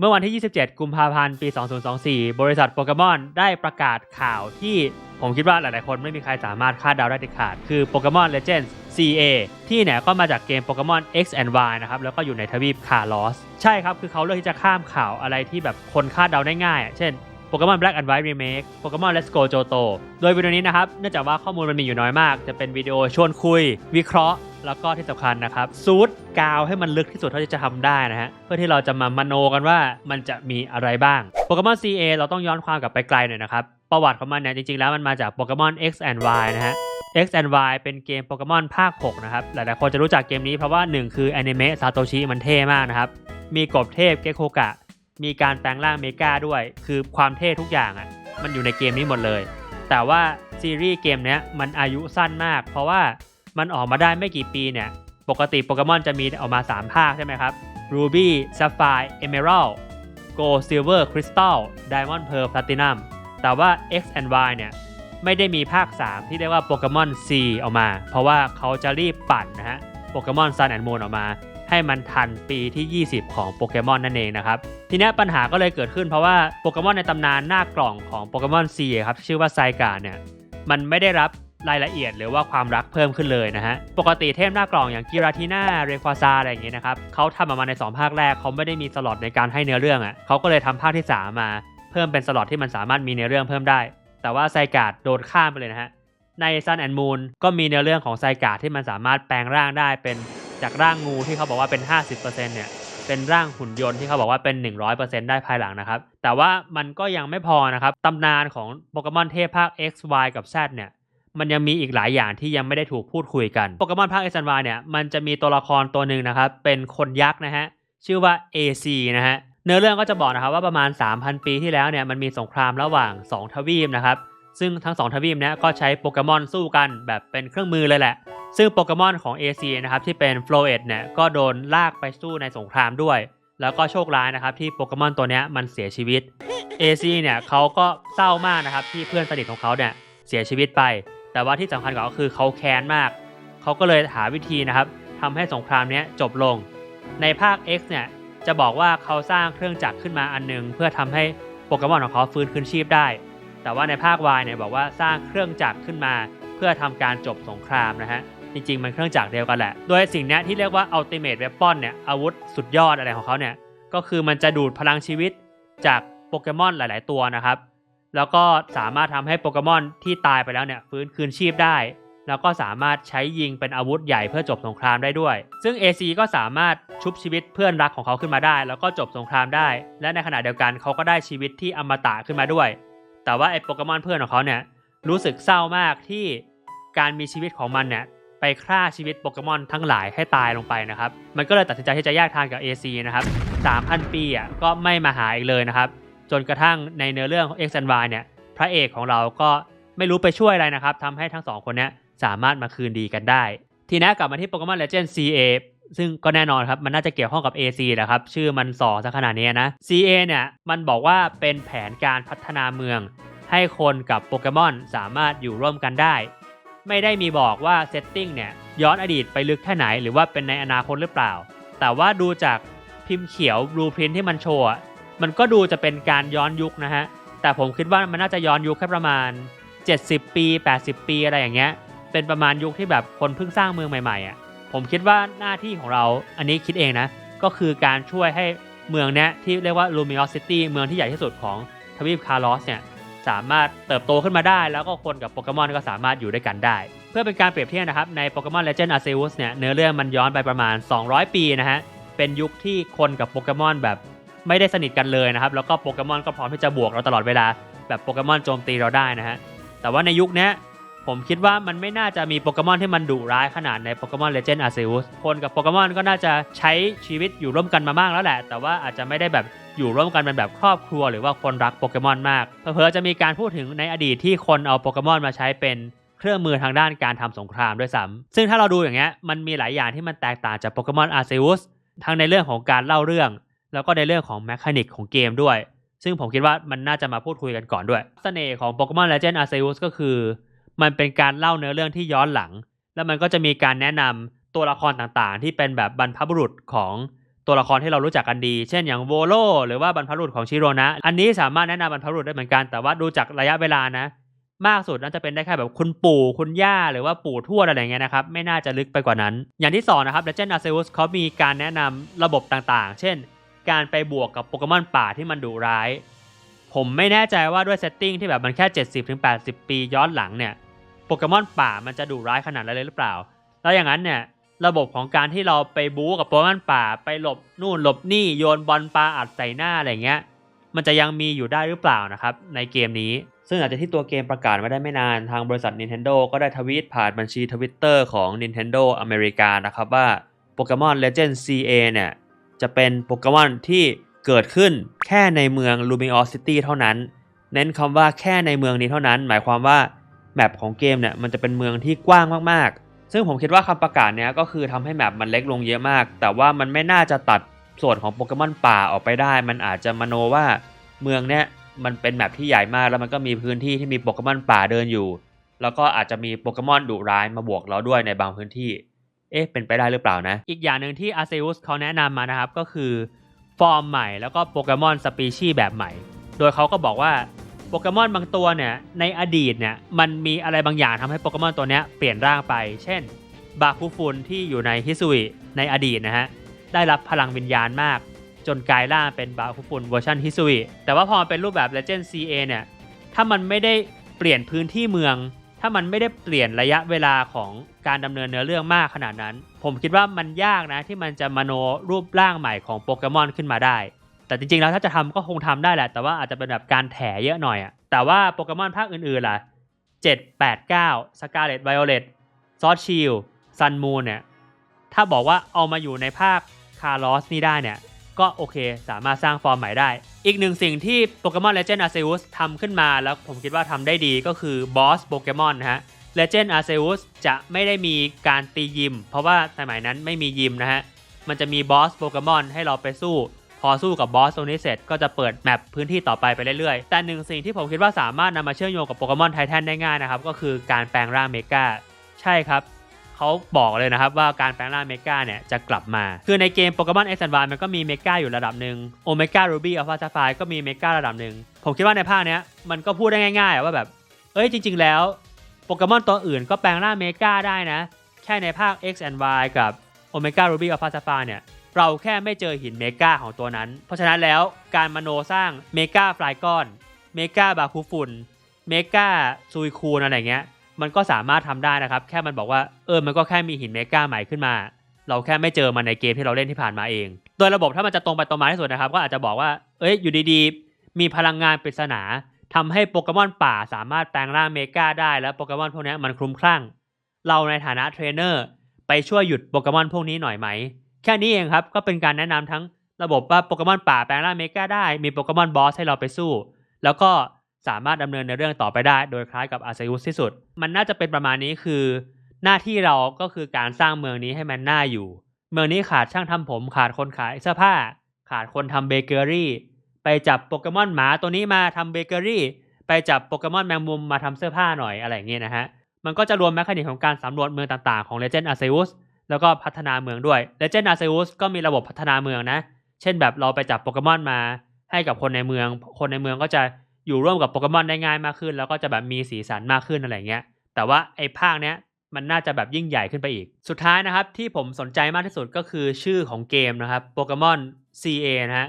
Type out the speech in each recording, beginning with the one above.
เมื่อวันที่ 27 กุมภาพันธ์ ปี 2024 บริษัทโปเกมอนได้ประกาศข่าวที่ผมคิดว่าหลาย ๆ คนไม่มีใครสามารถคาดเดาได้เด็ดขาด คือโปเกมอน Legends CA ที่เนี่ยก็มาจากเกมโปเกมอน X and Y นะครับ แล้วก็อยู่ในทวีปคาร์ลอส ใช่ครับ คือเขาเลือกที่จะข้ามข่าวอะไรที่แบบคนคาดเดาได้ง่าย เช่นโปเกมอน Black and White Remake โปเกมอน Let's Go Johto โดยวิดีโอนี้นะครับ เนื่องจากว่าข้อมูลมันมีอยู่น้อยมาก จะเป็นวิดีโอชวนคุย วิเคราะห์ แล้วก็ที่สำคัญนะครับซูดกาวให้มันลึกที่สุดเท่าที่จะทำได้นะฮะเพื่อที่เราจะมามโนกันว่ามันจะมีอะไรบ้างโปเกมอน CA เราต้องย้อนความกลับไปไกลหน่อยนะครับประวัติของมันเนี่ยจริงๆแล้วมันมาจากโปเกมอน X and Y นะฮะ X and Y เป็นเกมโปเกมอนภาค 6 นะครับ หลายๆ คนจะรู้จักเกมนี้เพราะว่า 1 คือแอนิเมะซาโตชิมันเท่มากนะครับ มีกบเทพเกโคกะ มีการแปลงร่างเมกาด้วย คือความเท่ทุกอย่างอะ่ะ มันอยู่ในเกมนี้หมดเลย แต่ว่าซีรีส์เกมนี้มันอายุสั้นมาก เพราะว่า มันออกมาได้ไม่กี่ปีเนี่ย ปกติโปเกมอนจะมีออกมา 3 ภาคใช่ไหมครับ Ruby Sapphire Emerald Gold Silver Crystal Diamond Pearl Platinum แต่ว่า X and Y เนี่ยไม่ได้มีภาค 3 ที่เรียกว่าโปเกมอน C ออกมา เพราะว่าเขาจะรีบปั่นนะฮะโปเกมอน Sun and Moon ออกมา ให้มันทันปีที่ 20 ของโปเกมอนนั่นเองนะครับ ทีนี้ปัญหาก็เลยเกิดขึ้นเพราะว่าโปเกมอนในตำนานหน้ากล่องของโปเกมอน C ครับชื่อว่าไซกาเนี่ยมันไม่ได้รับ รายละเอียดหรือว่าความรักเพิ่มขึ้นเลยนะฮะ ปกติเทพหน้ากล่องอย่างกิราทีน่าเรควาซาอะไรอย่างเงี้ยนะครับเขาทำออกมาใน 2 ภาคแรกเขาไม่ได้มีสล็อตในการให้เนื้อเรื่องอะ่ะเขาก็เลยทำภาคที่ 3 มาเพิ่มเป็นสล็อตที่มันสามารถมีเนื้อเรื่องเพิ่มได้ แต่ว่าไซกาดโดนข้ามไปเลยนะฮะใน Sun and Moon ก็มีเนื้อเรื่องของไซกาดที่มันสามารถแปลงร่างได้เป็นจากร่างงูที่เขาบอกว่าเป็น 50%เนี่ยเป็นร่างหุ่นยนต์ที่เขาบอกว่าเป็น 100%ได้ภายหลังนะครับ แต่ว่ามันก็ยังไม่พอนะครับ ตำนานของโปเกมอนเทพภาค X Y กับ Z เนี่ย มันยังมีอีกหลายอย่างที่ยังไม่ได้ถูกพูดคุยกันโปเกมอนภาค X Y เนี่ยมันจะมีตัวละครตัวหนึ่งนะครับเป็นคนยักษ์นะฮะชื่อว่า AC นะฮะเนื้อเรื่องก็จะบอกนะครับว่าประมาณ 3,000 ปีที่แล้วเนี่ยมันมีสงครามระหว่าง 2 ทวีปนะครับซึ่งทั้ง 2 ทวีปเนี้ยก็ใช้โปเกมอนสู้กันแบบเป็นเครื่องมือเลยแหละ ซึ่งโปเกมอนของ AC นะครับที่เป็น f l o e d เนี่ยก็โดนลากไปสู้ในสงครามด้วย แล้วก็โชคร้ายนะครับที่โปเกมอนตัวเนี้ยมันเสียชีวิต AC เนี่ยเขาก็เศร้ามากนะครับที่เพื่อนสนิทของเขาเนี่ยเสียชีวิตไป แต่ว่าที่สำคัญกว่าก็คือเขาแค้นมาก เขาก็เลยหาวิธีนะครับทำให้สงครามนี้จบลง ในภาค X เนี่ยจะบอกว่าเขาสร้างเครื่องจักรขึ้นมาอันหนึง เพื่อทำให้โปเกมอนของเขาฟื้นคืนชีพได้ แต่ว่าในภาค Y เนี่ยบอกว่าสร้างเครื่องจักรขึ้นมา เพื่อทำการจบสงครามนะฮะจริงๆ มันเครื่องจักรเดียวกันแหละ โดยสิ่งนี้ที่เรียกว่า Ultimate Weapon เนี่ยอาวุธสุดยอดอะไรของเขาเนี่ยก็คือมันจะดูดพลังชีวิตจากโปเกมอนหลาย ๆ ตัวนะครับ แล้วก็สามารถทำให้โปเกมอนที่ตายไปแล้วเนี่ยฟื้นคืนชีพได้ แล้วก็สามารถใช้ยิงเป็นอาวุธใหญ่เพื่อจบสงครามได้ด้วย ซึ่ง AC ก็สามารถชุบชีวิตเพื่อนรักของเขาขึ้นมาได้ แล้วก็จบสงครามได้ และในขณะเดียวกันเขาก็ได้ชีวิตที่อมตะขึ้นมาด้วย แต่ว่าไอ้โปเกมอนเพื่อนของเขาเนี่ยรู้สึกเศร้ามากที่การมีชีวิตของมันเนี่ยไปฆ่าชีวิตโปเกมอนทั้งหลายให้ตายลงไปนะครับ มันก็เลยตัดสินใจที่จะแยกทางกับ AC นะครับ 3,000 ปีอะก็ไม่มาหาอีกเลยนะครับ จนกระทั่งในเนื้อเรื่องของ X and Y เนี่ยพระเอกของเราก็ไม่รู้ไปช่วยอะไรนะครับทำให้ทั้งสองคนนี้สามารถมาคืนดีกันได้ ทีนี้กลับมาที่โปเกมอน Legend CA ซึ่งก็แน่นอนครับ มันน่าจะเกี่ยวข้องกับ AC แหละครับ ชื่อมันสอซะขนาดนี้นะ CA เนี่ย มันบอกว่าเป็นแผนการพัฒนาเมือง ให้คนกับโปเกมอนสามารถอยู่ร่วมกันได้ ไม่ได้มีบอกว่าเซตติ้งเนี่ย ย้อนอดีตไปลึกแค่ไหน หรือว่าเป็นในอนาคตหรือเปล่า แต่ว่าดูจากพิมพ์เขียวบลูพรินที่มันโชว์ มันก็ดูจะเป็นการย้อนยุคนะฮะ แต่ผมคิดว่ามันน่าจะย้อนยุคแค่ประมาณ 70 ปี 80 ปีอะไรอย่างเงี้ย เป็นประมาณยุคที่แบบคนเพิ่งสร้างเมืองใหม่ๆอะ ผมคิดว่าหน้าที่ของเรา อันนี้คิดเองนะ ก็คือการช่วยให้เมืองเนี้ยที่เรียกว่า Lumios City เมืองที่ใหญ่ที่สุดของทวีปคาร์ลอสเนี่ยสามารถเติบโตขึ้นมาได้ แล้วก็คนกับโปเกมอนก็สามารถอยู่ด้วยกันได้ เพื่อเป็นการเปรียบเทียบนะครับ ในโปเกมอน Legend Arceus เนี่ยเนื้อเรื่องมันย้อนไปประมาณ 200 ปีนะฮะเป็นยุคที่คนกับโปเกมอนแบบ ไม่ได้สนิทกันเลยนะครับ แล้วก็โปเกมอนก็พร้อมที่จะบวกเราตลอดเวลา แบบโปเกมอนโจมตีเราได้นะฮะ แต่ว่าในยุคนี้ผมคิดว่ามันไม่น่าจะมีโปเกมอนที่มันดุร้ายขนาดในโปเกมอน Legend Arceus คนกับโปเกมอนก็น่าจะใช้ชีวิตอยู่ร่วมกันมามากแล้วแหละ แต่ว่าอาจจะไม่ได้แบบอยู่ร่วมกันเป็นแบบครอบครัวหรือว่าคนรักโปเกมอนมากเผลอๆจะมีการพูดถึงในอดีตที่คนเอาโปเกมอนมาใช้เป็นเครื่องมือทางด้านการทำสงครามด้วยซ้ำซึ่งถ้าเราดูอย่างเงี้ยมันมีหลายอย่างที่มันแตกต่างจากโปเกมอน Arceus ทั้งในเรื่องของการเล่าเรื่อง แล้วก็ในเรื่องของแมคานิกของเกมด้วย ซึ่งผมคิดว่ามันน่าจะมาพูดคุยกันก่อนด้วยเสน่ห์ของ Pokemon Legend Arceus ก็คือ มันเป็นการเล่าเนื้อเรื่องที่ย้อนหลัง แล้วมันก็จะมีการแนะนำตัวละครต่างๆ ที่เป็นแบบบรรพบุรุษของตัวละครที่เรารู้จักกันดี เช่นอย่างโวโลหรือว่าบรรพบุรุษของชิโรนะ อันนี้สามารถแนะนำบรรพบุรุษได้เหมือนกัน แต่ว่าดูจากระยะเวลานะ มากสุดน่าจะเป็นได้แค่แบบคุณปู่คุณย่า หรือว่าปู่ทวดอะไรเงี้ยนะครับ ไม่น่าจะลึกไปกว่านั้น อย่างที่สองนะครับ Legend Arceus เขามีการแนะนำระบบต่างๆ เช่น การไปบวกกับโปเกมอนป่าที่มันดุร้าย ผมไม่แน่ใจว่าด้วยเซตติ้งที่แบบมันแค่ 70-80 ปีย้อนหลังเนี่ยโปเกมอนป่ามันจะดุร้ายขนาดนั้นเลยหรือเปล่า แล้วอย่างนั้นเนี่ยระบบของการที่เราไปบู๊กับโปเกมอนป่า ไปหลบนู่นหลบนี่โยนบอลปลาอัดใส่หน้าอะไรเงี้ย มันจะยังมีอยู่ได้หรือเปล่านะครับในเกมนี้ ซึ่งอาจจะที่ตัวเกมประกาศมาได้ไม่นานทางบริษัท Nintendo ก็ได้ทวีตผ่านบัญชีทวิตเตอร์ของ Nintendo อเมริกานะครับว่า Pokemon Legend CA เนี่ย จะเป็นโปเกมอนที่เกิดขึ้นแค่ในเมือง Lumiose City เท่านั้น เน้นคำว่าแค่ในเมืองนี้เท่านั้น หมายความว่าแมปของเกมเนี่ยมันจะเป็นเมืองที่กว้างมากๆ ซึ่งผมคิดว่าคำประกาศเนี้ยก็คือทำให้แมปมันเล็กลงเยอะมาก แต่ว่ามันไม่น่าจะตัดส่วนของโปเกมอนป่าออกไปได้ มันอาจจะมโนว่าเมืองเนี้ยมันเป็นแมปที่ใหญ่มากแล้วมันก็มีพื้นที่ที่มีโปเกมอนป่าเดินอยู่ แล้วก็อาจจะมีโปเกมอนดุร้ายมาบวกเราด้วยในบางพื้นที่ เอ๊ะเป็นไปได้หรือเปล่านะ อีกอย่างหนึ่งที่ Arceus เขาแนะนำมานะครับ ก็คือฟอร์มใหม่แล้วก็โปเกมอนสปีชีส์แบบใหม่ โดยเขาก็บอกว่าโปเกมอนบางตัวเนี่ยในอดีตเนี่ยมันมีอะไรบางอย่างทำให้โปเกมอนตัวนี้เปลี่ยนร่างไป เช่น บาคุฟุนที่อยู่ในฮิซุยในอดีตนะฮะได้รับพลังวิญญาณมาก จนกลายร่างเป็นบาคุฟุนเวอร์ชันฮิซุยแต่ว่าพอมันเป็นรูปแบบ Legend CA เนี่ยถ้ามันไม่ได้เปลี่ยนพื้นที่เมือง ถ้ามันไม่ได้เปลี่ยนระยะเวลาของการดำเนินเนื้อเรื่องมากขนาดนั้น ผมคิดว่ามันยากนะที่มันจะมโนรูปร่างใหม่ของโปเกมอนขึ้นมาได้ แต่จริงๆแล้วถ้าจะทำก็คงทำได้แหละ แต่ว่าอาจจะเป็นแบบการแถเยอะหน่อยอะแต่ว่าโปเกมอนภาคอื่นๆล่ะ 7 8 9 Scarlet Violet Sword Shield Sun Moon เนี่ยถ้าบอกว่าเอามาอยู่ในภาคคาร์ลอสนี่ได้เนี่ย ก็โอเค สามารถสร้างฟอร์มใหม่ได้ อีกหนึ่งสิ่งที่โปเกมอน Legend Arceus ทำขึ้นมาแล้วผมคิดว่าทำได้ดีก็คือบอสโปเกมอนนะฮะ Legend Arceus จะไม่ได้มีการตียิม เพราะว่าสมัยนั้นไม่มียิมนะฮะ มันจะมีบอสโปเกมอนให้เราไปสู้ พอสู้กับบอสตรงนี้เสร็จก็จะเปิดแมปพื้นที่ต่อไปไปเรื่อยๆ แต่หนึ่งสิ่งที่ผมคิดว่าสามารถนำมาเชื่อมโยงกับโปเกมอนไททันได้ง่ายนะครับ ก็คือการแปลงร่างเมกาใช่ครับ เขาบอกเลยนะครับว่าการแปลงร่างเมกาเนี่ยจะกลับมา คือในเกมโปเกมอนเอ็กซ์แวมันก็มีเมกาอยู่ระดับหนึ่งโอเมก้ารูบี้อัลฟาซาไฟก็มีเมการะดับหนึ่งผมคิดว่าในภาคเนี้ยมันก็พูดได้ง่ายๆว่าแบบเอ้ยจริง ๆ แล้วโปเกมอนตัวอื่นก็แปลงร่างเมกาได้นะ แค่ในภาค X and Y กับ Omega Ruby Alpha Sapphire เนี่ย เราแค่ไม่เจอหินเมกาของตัวนั้น เพราะฉะนั้นแล้วการมโนสร้างเมกาฟลายก้อน เมกาบาคูฟุนเมกาซุยคูนอะไรเงี้ย มันก็สามารถทำได้นะครับ แค่มันบอกว่าเออมันก็แค่มีหินเมกาใหม่ขึ้นมา เราแค่ไม่เจอมันในเกมที่เราเล่นที่ผ่านมาเอง โดยระบบถ้ามันจะตรงไปตรงมาที่สุดนะครับ ก็อาจจะบอกว่าเอ้ยอยู่ดีๆ มีพลังงานปริศนาทำให้โปเกมอนป่าสามารถแปลงร่างเมกาได้แล้วโปเกมอนพวกนี้มันคลุ้มคลั่ง เราในฐานะเทรนเนอร์ไปช่วยหยุดโปเกมอนพวกนี้หน่อยไหม แค่นี้เองครับก็เป็นการแนะนำทั้งระบบว่าโปเกมอนป่าแปลงร่างเมกาได้ มีโปเกมอนบอสให้เราไปสู้ แล้วก็ สามารถดำเนินในเรื่องต่อไปได้ โดยคล้ายกับอาซายุสที่สุด มันน่าจะเป็นประมาณนี้คือ หน้าที่เราก็คือการสร้างเมืองนี้ให้มันน่าอยู่ เมืองนี้ขาดช่างทำผม ขาดคนขายเสื้อผ้า ขาดคนทำเบเกอรี่ ไปจับโปเกมอนหมาตัวนี้มาทำเบเกอรี่ ไปจับโปเกมอนแมงมุมมาทำเสื้อผ้าหน่อยอะไรเงี้ยนะฮะ มันก็จะรวมแมคานิกของการสำรวจเมืองต่างๆของ Legend Arceus แล้วก็พัฒนาเมืองด้วย Legend Arceus ก็มีระบบพัฒนาเมืองนะ เช่นแบบเราไปจับโปเกมอนมาให้กับคนในเมือง คนในเมืองก็จะ อยู่ร่วมกับโปเกมอนได้ง่ายมากขึ้น แล้วก็จะแบบมีสีสันมากขึ้นอะไรเงี้ย แต่ว่าไอ้ภาคเนี้ยมันน่าจะแบบยิ่งใหญ่ขึ้นไปอีก สุดท้ายนะครับที่ผมสนใจมากที่สุดก็คือชื่อของเกมนะครับโปเกมอน CA นะฮะ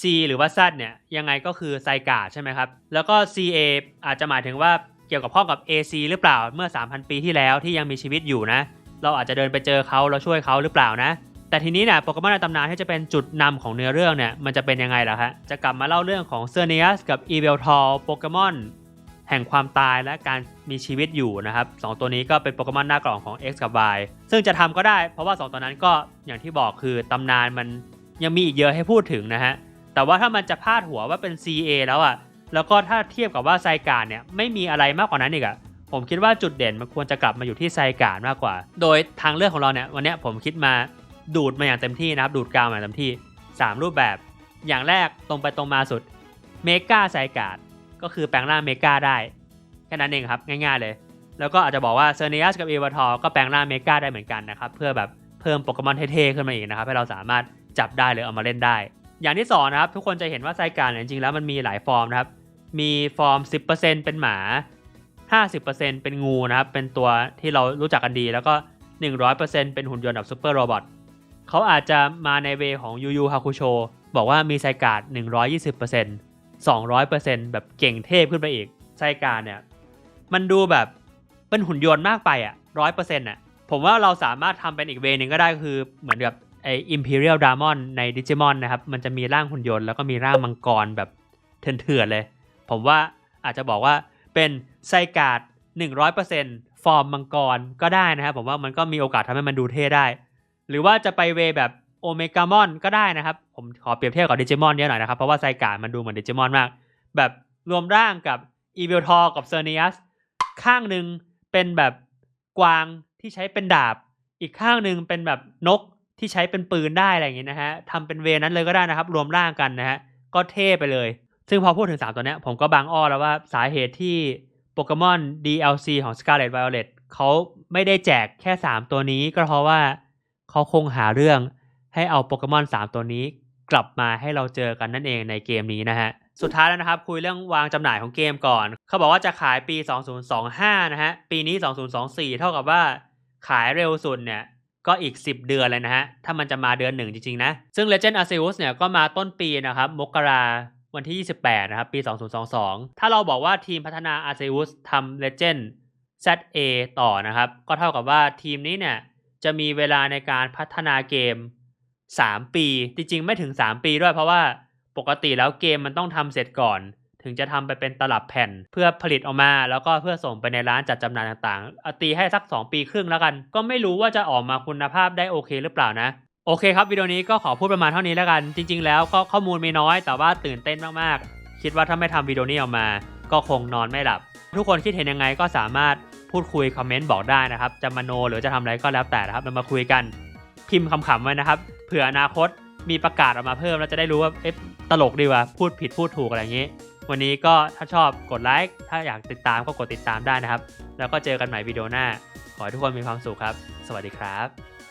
C หรือว่า Z เนี่ยยังไงก็คือไซกาใช่ไหมครับ แล้วก็ CA อาจจะหมายถึงว่าเกี่ยวกับพ่อกับ AC หรือเปล่าเมื่อ 3,000 ปีที่แล้วที่ยังมีชีวิตอยู่นะ เราอาจจะเดินไปเจอเขาแล้วช่วยเขาหรือเปล่านะ แต่ทีนี้เนี่ยโปเกมอนในตำนานที่จะเป็นจุดนำของเนื้อเรื่องเนี่ยมันจะเป็นยังไงล่ะฮะจะกลับมาเล่าเรื่องของเซอร์เนียสกับอีเวลทอลโปเกมอนแห่งความตายและการมีชีวิตอยู่นะครับสองตัวนี้ก็เป็นโปเกมอนหน้ากล่องของ X กับ Y ซึ่งจะทำก็ได้เพราะว่า 2 ตัวนั้นก็อย่างที่บอกคือตำนานมันยังมีอีกเยอะให้พูดถึงนะฮะแต่ว่าถ้ามันจะพาดหัวว่าเป็น CA แล้วอะแล้วก็ถ้าเทียบกับว่าไซการเนี่ยไม่มีอะไรมากกว่านั้นอีกอะผมคิดว่าจุดเด่นมันควรจะกลับมาอยู่ที่ไซการมากกว่า โดยทางเลือกของเราเนี่ยวันนี้ผมคิดมา ดูดมาอย่างเต็มที่นะครับดูดกาวมาอย่างเต็มที่ 3 รูปแบบอย่างแรกตรงไปตรงมาสุดเมกาไซการก็คือแปลงร่างเมกาได้แค่นั้นเองครับง่ายๆเลย แล้วก็อาจจะบอกว่าเซอร์เนียสกับเอวาทอก็แปลงร่างเมกาได้เหมือนกันนะครับเพื่อแบบเพิ่มโปเกมอนเท่ๆขึ้นมาอีกนะครับให้เราสามารถจับได้หรือเอามาเล่นได้ อย่างที่สองนะครับทุกคนจะเห็นว่าไซการเนี่ยจริงๆแล้วมันมีหลายฟอร์มนะครับมีฟอร์ม 10%เป็นหมา 50%เป็นงูนะครับเป็นตัวที่เรารู้จักกันดีแล้วก็ 100%เป็นหุ่นยนต์แบบซูเปอร์โรบอท เขาอาจจะมาในเวของยูยูฮาคุโชบอกว่ามีไซการ์ด120% 200%แบบเก่งเทพขึ้นไปอีกไซการ์ดเนี่ย มันดูแบบเป็นหุ่นยนต์มากไปอะร้อยเปอร์เซ็นต์อะผมว่าเราสามารถทำเป็นอีกเวนึงก็ได้คือเหมือนกับไอ Imperial Dramon ในดิจิมอนนะครับ มันจะมีร่างหุ่นยนต์แล้วก็มีร่างมังกรแบบเถื่อนๆเลย ผมว่าอาจจะบอกว่าเป็นไซการ์ด100%ฟอร์มมังกรก็ได้นะครับผมว่ามันก็มีโอกาสทำให้มันดูเท่ได้ หรือว่าจะไปเวแบบโอเมกามอนก็ได้นะครับ ผมขอเปรียบเทียบกับดิจิมอนเยอะหน่อยนะครับ เพราะว่าไซการ์มันดูเหมือนดิจิมอนมาก แบบรวมร่างกับอีเวลทอกับเซอร์เนียสข้างหนึ่งเป็นแบบกวางที่ใช้เป็นดาบ อีกข้างหนึ่งเป็นแบบนกที่ใช้เป็นปืนได้อะไรอย่างเงี้ยนะฮะทำเป็นเวนั้นเลยก็ได้นะครับ รวมร่างกันนะฮะก็เท่ไปเลย ซึ่งพอพูดถึง 3 ตัวเนี้ยผมก็บางอ้อแล้วว่าสาเหตุที่โปเกมอน DLC ของ Scarlet Violet เขาไม่ได้แจกแค่ 3 ตัวนี้ก็เพราะว่า เขาคงหาเรื่องให้เอาโปเกมอน 3 ตัวนี้กลับมาให้เราเจอกันนั่นเองในเกมนี้นะฮะ สุดท้ายแล้วนะครับ คุยเรื่องวางจำหน่ายของเกมก่อน เขาบอกว่าจะขายปี 2025 นะฮะ ปีนี้ 2024 เท่ากับว่าขายเร็วสุดเนี่ยก็อีก 10 เดือนเลยนะฮะ ถ้ามันจะมาเดือนหนึ่งจริง ๆ นะ ซึ่ง Legend Arceus เนี่ยก็มาต้นปีนะครับ มกราวันที่ 28 นะครับ ปี 2022 ถ้าเราบอกว่าทีมพัฒนา Arceus ทำ Legend ZA ต่อนะครับ ก็เท่ากับว่าทีมนี้เนี่ย จะมีเวลาในการพัฒนาเกม 3 ปี จริงๆ ไม่ถึง 3 ปีด้วยเพราะว่าปกติแล้วเกมมันต้องทำเสร็จก่อน ถึงจะทำไปเป็นตลับแผ่นเพื่อผลิตออกมา แล้วก็เพื่อส่งไปในร้านจัดจำหน่ายต่างๆตีให้สัก 2 ปีครึ่งแล้วกัน ก็ไม่รู้ว่าจะออกมาคุณภาพได้โอเคหรือเปล่านะโอเคครับวิดีโอนี้ก็ขอพูดประมาณเท่านี้แล้วกัน จริง ๆ แล้วก็ข้อมูลมีน้อยแต่ว่าตื่นเต้นมากๆ คิดว่าถ้าไม่ทำวิดีโอนี้ออกมา ก็คงนอนไม่หลับ ทุกคนคิดเห็นยังไงก็สามารถ พูดคุยคอมเมนต์บอกได้นะครับ จะมโนหรือจะทำอะไรก็แล้วแต่นะครับเรามาคุยกันพิมพ์คำๆไว้นะครับเผื่ออนาคตมีประกาศออกมาเพิ่มเราจะได้รู้ว่าเอ๊ะตลกดีว่ะพูดผิดพูดถูกอะไรอย่างนี้ วันนี้ก็ถ้าชอบกดไลค์ถ้าอยากติดตามก็กดติดตามได้นะครับ แล้วก็เจอกันใหม่วิดีโอหน้า ขอให้ทุกคนมีความสุขครับ สวัสดีครับ